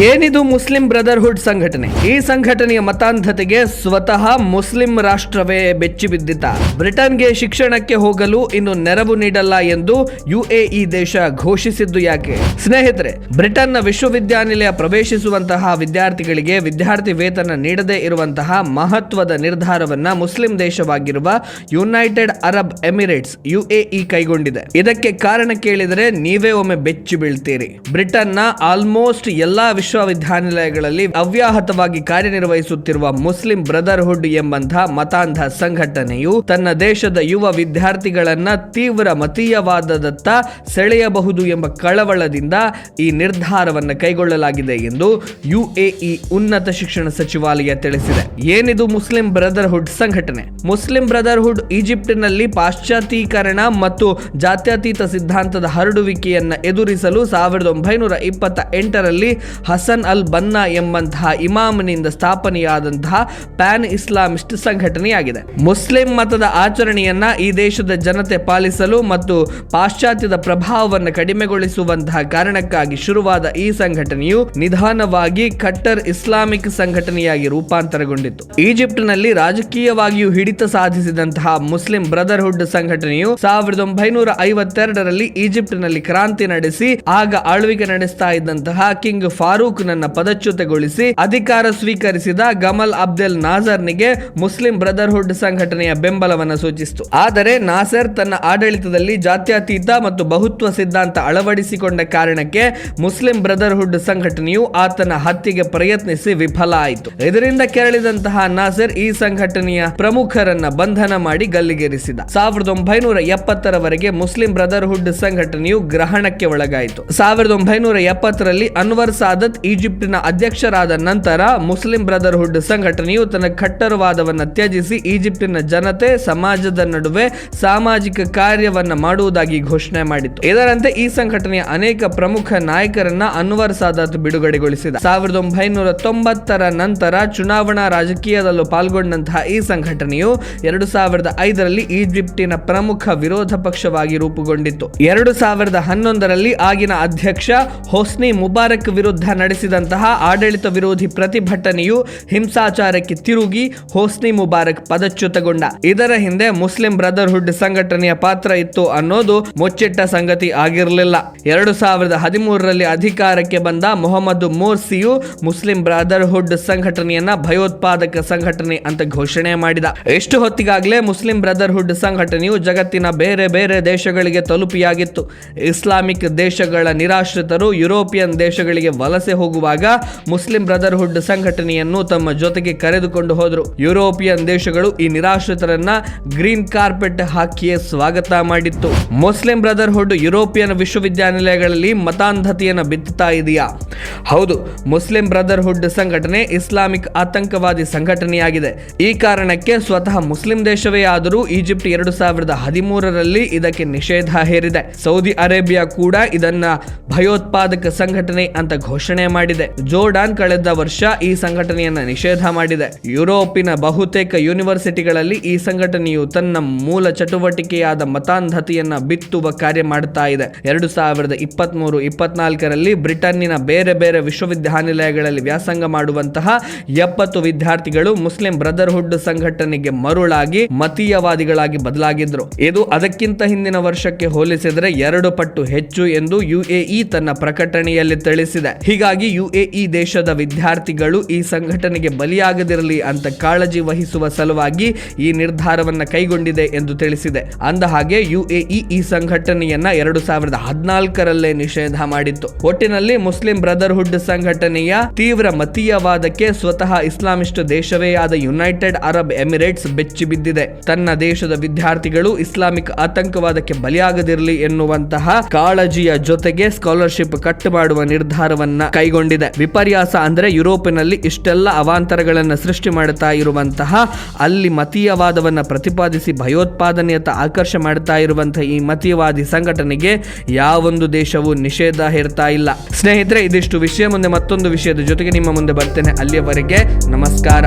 ಏನಿದು Muslim brotherhood ಸಂಘಟನೆ? ಈ ಸಂಘಟನೆಯ ಮತಾಂಧತೆಗೆ ಸ್ವತಃ ಮುಸ್ಲಿಂ ರಾಷ್ಟ್ರವೇ ಬೆಚ್ಚಿ ಬಿದ್ದಿತ ಬ್ರಿಟನ್ಗೆ ಶಿಕ್ಷಣಕ್ಕೆ ಹೋಗಲು ಇನ್ನು ನೆರವು ನೀಡಲ್ಲ ಎಂದು ಯುಎಇ ದೇಶ ಘೋಷಿಸಿದ್ದು ಯಾಕೆ? ಸ್ನೇಹಿತರೆ, ಬ್ರಿಟನ್ನ ವಿಶ್ವವಿದ್ಯಾನಿಲಯ ಪ್ರವೇಶಿಸುವಂತಹ ವಿದ್ಯಾರ್ಥಿಗಳಿಗೆ ವಿದ್ಯಾರ್ಥಿ ವೇತನ ನೀಡದೇ ಇರುವಂತಹ ಮಹತ್ವದ ನಿರ್ಧಾರವನ್ನ ಮುಸ್ಲಿಂ ದೇಶವಾಗಿರುವ ಯುನೈಟೆಡ್ ಅರಬ್ ಎಮಿರೇಟ್ಸ್ ಯುಎಇ ಕೈಗೊಂಡಿದೆ. ಇದಕ್ಕೆ ಕಾರಣ ಕೇಳಿದರೆ ನೀವೇ ಒಮ್ಮೆ ಬೆಚ್ಚಿ ಬೀಳ್ತೀರಿ. ಬ್ರಿಟನ್ನ ಆಲ್ಮೋಸ್ಟ್ ಎಲ್ಲಾ ವಿಶ್ವವಿದ್ಯಾನಿಲಯಗಳಲ್ಲಿ ಅವ್ಯಾಹತವಾಗಿ ಕಾರ್ಯನಿರ್ವಹಿಸುತ್ತಿರುವ ಮುಸ್ಲಿಂ ಬ್ರದರ್ಹುಡ್ ಎಂಬಂತಹ ಮತಾಂಧ ಸಂಘಟನೆಯು ತನ್ನ ದೇಶದ ಯುವ ವಿದ್ಯಾರ್ಥಿಗಳನ್ನ ತೀವ್ರ ಮತೀಯವಾದದತ್ತ ಸೆಳೆಯಬಹುದು ಎಂಬ ಕಳವಳದಿಂದ ಈ ನಿರ್ಧಾರವನ್ನು ಕೈಗೊಳ್ಳಲಾಗಿದೆ ಎಂದು ಯುಎಇ ಉನ್ನತ ಶಿಕ್ಷಣ ಸಚಿವಾಲಯ ತಿಳಿಸಿದೆ. ಏನಿದು ಮುಸ್ಲಿಂ ಬ್ರದರ್ಹುಡ್ ಸಂಘಟನೆ? ಮುಸ್ಲಿಂ ಬ್ರದರ್ಹುಡ್ ಈಜಿಪ್ಟಿನಲ್ಲಿ ಪಾಶ್ಚಾತ್ಯೀಕರಣ ಮತ್ತು ಜಾತ್ಯತೀತ ಸಿದ್ಧಾಂತದ ಹರಡುವಿಕೆಯನ್ನ ಎದುರಿಸಲು ಸಾವಿರದ ಒಂಬೈನೂರ ಇಪ್ಪತ್ತ ಎಂಟರಲ್ಲಿ ಹಸನ್ ಅಲ್ ಬನ್ನಾ ಎಂಬಂತಹ ಇಮಾಮ್ನಿಂದ ಸ್ಥಾಪನೆಯಾದಂತಹ ಪ್ಯಾನ್ ಇಸ್ಲಾಮಿಸ್ಟ್ ಸಂಘಟನೆಯಾಗಿದೆ. ಮುಸ್ಲಿಂ ಮತದ ಆಚರಣೆಯನ್ನ ಈ ದೇಶದ ಜನತೆ ಪಾಲಿಸಲು ಮತ್ತು ಪಾಶ್ಚಾತ್ಯದ ಪ್ರಭಾವವನ್ನು ಕಡಿಮೆಗೊಳಿಸುವಂತಹ ಕಾರಣಕ್ಕಾಗಿ ಶುರುವಾದ ಈ ಸಂಘಟನೆಯು ನಿಧಾನವಾಗಿ ಕಟ್ಟರ್ ಇಸ್ಲಾಮಿಕ್ ಸಂಘಟನೆಯಾಗಿ ರೂಪಾಂತರಗೊಂಡಿತು ಈಜಿಪ್ಟ್ನಲ್ಲಿ ರಾಜಕೀಯವಾಗಿಯೂ ಹಿಡಿತ ಸಾಧಿಸಿದಂತಹ ಮುಸ್ಲಿಂ ಬ್ರದರ್ಹುಡ್ ಸಂಘಟನೆಯು ಸಾವಿರದ ಒಂಬೈನೂರ ಐವತ್ತೆರಡರಲ್ಲಿ ಈಜಿಪ್ಟ್ನಲ್ಲಿ ಕ್ರಾಂತಿ ನಡೆಸಿ, ಆಗ ಆಳ್ವಿಕೆ ನಡೆಸ್ತಾ ಇದ್ದಂತಹ ಕಿಂಗ್ ಫಾರೂಕ್ ನನ್ನ ಪದಚ್ಯುತಗೊಳಿಸಿ ಅಧಿಕಾರ ಸ್ವೀಕರಿಸಿದ ಗಮಲ್ ಅಬ್ದೆಲ್ ನಾಜರ್ನಿಗೆ ಮುಸ್ಲಿಂ ಬ್ರದರ್ಹುಡ್ ಸಂಘಟನೆಯ ಬೆಂಬಲವನ್ನು ಸೂಚಿಸಿತು. ಆದರೆ ನಾಸರ್ ತನ್ನ ಆಡಳಿತದಲ್ಲಿ ಜಾತ್ಯತೀತ ಮತ್ತು ಬಹುತ್ವ ಸಿದ್ಧಾಂತ ಅಳವಡಿಸಿಕೊಂಡ ಕಾರಣಕ್ಕೆ ಮುಸ್ಲಿಂ ಬ್ರದರ್ಹುಡ್ ಸಂಘಟನೆಯು ಆತನ ಹತ್ಯೆಗೆ ಪ್ರಯತ್ನಿಸಿ ವಿಫಲ ಆಯಿತು. ಇದರಿಂದ ಕೆರಳಿದಂತಹ ನಾಸರ್ ಈ ಸಂಘಟನೆಯ ಪ್ರಮುಖರನ್ನ ಬಂಧನ ಮಾಡಿ ಗಲ್ಲಿಗೇರಿಸಿದ. ಸಾವಿರದ ಒಂಬೈನೂರ ಎಪ್ಪತ್ತರವರೆಗೆ ಮುಸ್ಲಿಂ ಬ್ರದರ್ಹುಡ್ ಸಂಘಟನೆಯು ಗ್ರಹಣಕ್ಕೆ ಒಳಗಾಯಿತು. ಸಾವಿರದ ಒಂಬೈನೂರ ಎಪ್ಪತ್ತರಲ್ಲಿ ಅನ್ವರ್ ಸಾದತ್ ಈಜಿಪ್ಟಿನ ಅಧ್ಯಕ್ಷರಾದ ನಂತರ ಮುಸ್ಲಿಂ ಬ್ರದರ್ಹುಡ್ ಸಂಘಟನೆಯು ತನ್ನ ಕಟ್ಟರವಾದವನ್ನು ತ್ಯಜಿಸಿ ಈಜಿಪ್ಟಿನ ಜನತೆ, ಸಮಾಜದ ನಡುವೆ ಸಾಮಾಜಿಕ ಕಾರ್ಯವನ್ನು ಮಾಡುವುದಾಗಿ ಘೋಷಣೆ ಮಾಡಿತು ಇದರಂತೆ ಈ ಸಂಘಟನೆಯ ಅನೇಕ ಪ್ರಮುಖ ನಾಯಕರನ್ನ ಅನ್ವರ್ ಸಾದಾತ್ ಬಿಡುಗಡೆಗೊಳಿಸಿದ. ಸಾವಿರದ ಒಂಬೈನೂರ ತೊಂಬತ್ತರ ನಂತರ ಚುನಾವಣಾ ರಾಜಕೀಯದಲ್ಲೂ ಪಾಲ್ಗೊಂಡಂತಹ ಈ ಸಂಘಟನೆಯು ಎರಡು ಸಾವಿರದ ಐದರಲ್ಲಿ ಈಜಿಪ್ಟಿನ ಪ್ರಮುಖ ವಿರೋಧ ಪಕ್ಷವಾಗಿ ರೂಪುಗೊಂಡಿತ್ತು. ಎರಡು ಸಾವಿರದ ಹನ್ನೊಂದರಲ್ಲಿ ಆಗಿನ ಅಧ್ಯಕ್ಷ ಹೊಸ್ನಿ ಮುಬಾರಕ್ ವಿರುದ್ಧ ನಡೆಸಿದಂತಹ ಆಡಳಿತ ವಿರೋಧಿ ಪ್ರತಿಭಟನೆಯು ಹಿಂಸಾಚಾರಕ್ಕೆ ತಿರುಗಿ ಹೋಸ್ನಿ ಮುಬಾರಕ್ ಪದಚ್ಯುತಗೊಂಡ. ಇದರ ಹಿಂದೆ ಮುಸ್ಲಿಂ ಬ್ರದರ್ಹುಡ್ ಸಂಘಟನೆಯ ಪಾತ್ರ ಇತ್ತು ಅನ್ನೋದು ಮುಚ್ಚಿಟ್ಟ ಸಂಗತಿ ಆಗಿರಲಿಲ್ಲ. ಎರಡು ಸಾವಿರದ ಹದಿಮೂರರಲ್ಲಿ ಅಧಿಕಾರಕ್ಕೆ ಬಂದ ಮೊಹಮ್ಮದ್ ಮೋರ್ಸಿಯು ಮುಸ್ಲಿಂ ಬ್ರದರ್ಹುಡ್ ಸಂಘಟನೆಯನ್ನ ಭಯೋತ್ಪಾದಕ ಸಂಘಟನೆ ಅಂತ ಘೋಷಣೆ ಮಾಡಿದ. ಎಷ್ಟು ಹೊತ್ತಿಗಾಗಲೇ ಮುಸ್ಲಿಂ ಬ್ರದರ್ಹುಡ್ ಸಂಘಟನೆಯು ಜಗತ್ತಿನ ಬೇರೆ ಬೇರೆ ದೇಶಗಳಿಗೆ ತಲುಪಿಯಾಗಿತ್ತು. ಇಸ್ಲಾಮಿಕ್ ದೇಶಗಳ ನಿರಾಶ್ರಿತರು ಯುರೋಪಿಯನ್ ದೇಶಗಳಿಗೆ ವಲಸೆ ಹೋಗುವಾಗ ಮುಸ್ಲಿಂ ಬ್ರದರ್ಹುಡ್ ಸಂಘಟನೆಯನ್ನು ತಮ್ಮ ಜೊತೆಗೆ ಕರೆದುಕೊಂಡು ಹೋದರು. ಯುರೋಪಿಯನ್ ದೇಶಗಳು ಈ ನಿರಾಶ್ರಿತರನ್ನ ಗ್ರೀನ್ ಕಾರ್ಪೆಟ್ ಹಾಕಿಯೇ ಸ್ವಾಗತ ಮಾಡಿತ್ತು. ಮುಸ್ಲಿಂ ಬ್ರದರ್ಹುಡ್ ಯುರೋಪಿಯನ್ ವಿಶ್ವವಿದ್ಯಾನಿಲಯಗಳಲ್ಲಿ ಮತಾಂಧತೆಯನ್ನು ಬಿತ್ತುತ್ತಾ ಇದೆಯಾ? ಹೌದು, ಮುಸ್ಲಿಂ ಬ್ರದರ್ಹುಡ್ ಸಂಘಟನೆ ಇಸ್ಲಾಮಿಕ್ ಆತಂಕವಾದಿ ಸಂಘಟನೆಯಾಗಿದೆ. ಈ ಕಾರಣಕ್ಕೆ ಸ್ವತಃ ಮುಸ್ಲಿಂ ದೇಶವೇ ಆದರೂ ಈಜಿಪ್ಟ್ ಎರಡು ಸಾವಿರದ ಹದಿಮೂರರಲ್ಲಿ ಇದಕ್ಕೆ ನಿಷೇಧ ಹೇರಿದೆ. ಸೌದಿ ಅರೇಬಿಯಾ ಕೂಡ ಇದನ್ನ ಭಯೋತ್ಪಾದಕ ಸಂಘಟನೆ ಅಂತ ಘೋಷಣೆ ಮಾಡಿದೆ. ಜೋರ್ಡಾನ್ ಕಳೆದ ವರ್ಷ ಈ ಸಂಘಟನೆಯನ್ನ ನಿಷೇಧ ಮಾಡಿದೆ. ಯುರೋಪಿನ ಬಹುತೇಕ ಯೂನಿವರ್ಸಿಟಿಗಳಲ್ಲಿ ಈ ಸಂಘಟನೆಯು ತನ್ನ ಮೂಲ ಚಟುವಟಿಕೆಯಾದ ಮತಾಂಧತೆಯನ್ನ ಬಿತ್ತುವ ಕಾರ್ಯ ಮಾಡುತ್ತಾ ಇದೆ. ಎರಡು ಸಾವಿರದ ಇಪ್ಪತ್ಮೂರು ಇಪ್ಪತ್ನಾಲ್ಕರಲ್ಲಿ ಬ್ರಿಟನ್ನಿನ ಬೇರೆ ಬೇರೆ ವಿಶ್ವವಿದ್ಯಾನಿಲಯಗಳಲ್ಲಿ ವ್ಯಾಸಂಗ ಮಾಡುವಂತಹ ಎಪ್ಪತ್ತು ವಿದ್ಯಾರ್ಥಿಗಳು ಮುಸ್ಲಿಂ ಬ್ರದರ್ಹುಡ್ ಸಂಘಟನೆಗೆ ಮರುಳಾಗಿ ಮತೀಯವಾದಿಗಳಾಗಿ ಬದಲಾಗಿದ್ರು. ಇದು ಅದಕ್ಕಿಂತ ಹಿಂದಿನ ವರ್ಷಕ್ಕೆ ಹೋಲಿಸಿದರೆ ಎರಡು ಪಟ್ಟು ಹೆಚ್ಚು ಎಂದು ಯುಎಇ ತನ್ನ ಪ್ರಕಟಣೆಯಲ್ಲಿ ತಿಳಿಸಿದೆ. ಹೀಗಾಗಿ ಯುಎಇ ದೇಶದ ವಿದ್ಯಾರ್ಥಿಗಳು ಈ ಸಂಘಟನೆಗೆ ಬಲಿಯಾಗದಿರಲಿ ಅಂತ ಕಾಳಜಿ ವಹಿಸುವ ಸಲುವಾಗಿ ಈ ನಿರ್ಧಾರವನ್ನ ಕೈಗೊಂಡಿದೆ ಎಂದು ತಿಳಿಸಿದೆ. ಅಂದ ಹಾಗೆ ಯುಎಇ ಈ ಸಂಘಟನೆಯನ್ನ ಎರಡು ಸಾವಿರದ ಹದಿನಾಲ್ಕರಲ್ಲೇ ನಿಷೇಧ ಮಾಡಿತ್ತು. ಒಟ್ಟಿನಲ್ಲಿ ಮುಸ್ಲಿಂ ಬ್ರದರ್ಹುಡ್ ಸಂಘಟನೆಯ ತೀವ್ರ ಮತೀಯವಾದಕ್ಕೆ ಸ್ವತಃ ಇಸ್ಲಾಮಿಸ್ಟ್ ದೇಶವೇ ಆದ ಯುನೈಟೆಡ್ ಅರಬ್ ಎಮಿರೇಟ್ಸ್ ಬೆಚ್ಚಿ ಬಿದ್ದಿದೆ. ತನ್ನ ದೇಶದ ವಿದ್ಯಾರ್ಥಿಗಳು ಇಸ್ಲಾಮಿಕ್ ಆತಂಕವಾದಕ್ಕೆ ಬಲಿಯಾಗದಿರಲಿ ಎನ್ನುವಂತಹ ಕಾಳಜಿಯ ಜೊತೆಗೆ ಸ್ಕಾಲರ್ಶಿಪ್ ಕಟ್ ಮಾಡುವ ನಿರ್ಧಾರವನ್ನ ಕೈಗೊಂಡಿದೆ. ವಿಪರ್ಯಾಸ ಅಂದ್ರೆ ಯುರೋಪಿನಲ್ಲಿ ಇಷ್ಟೆಲ್ಲ ಅವಾಂತರಗಳನ್ನು ಸೃಷ್ಟಿ ಮಾಡುತ್ತಾ ಇರುವಂತಹ, ಅಲ್ಲಿ ಮತೀಯವಾದವನ್ನು ಪ್ರತಿಪಾದಿಸಿ ಭಯೋತ್ಪಾದನೆಯತ್ತ ಆಕರ್ಷ ಮಾಡ್ತಾ ಇರುವಂತಹ ಈ ಮತೀಯವಾದಿ ಸಂಘಟನೆಗೆ ಯಾವೊಂದು ದೇಶವು ನಿಷೇಧ ಹೇರ್ತಾ ಇಲ್ಲ. ಸ್ನೇಹಿತರೆ, ಇದಿಷ್ಟು ವಿಷಯ. ಮುಂದೆ ಮತ್ತೊಂದು ವಿಷಯದ ಜೊತೆಗೆ ನಿಮ್ಮ ಮುಂದೆ ಬರ್ತೇನೆ. ಅಲ್ಲಿಯವರೆಗೆ ನಮಸ್ಕಾರ.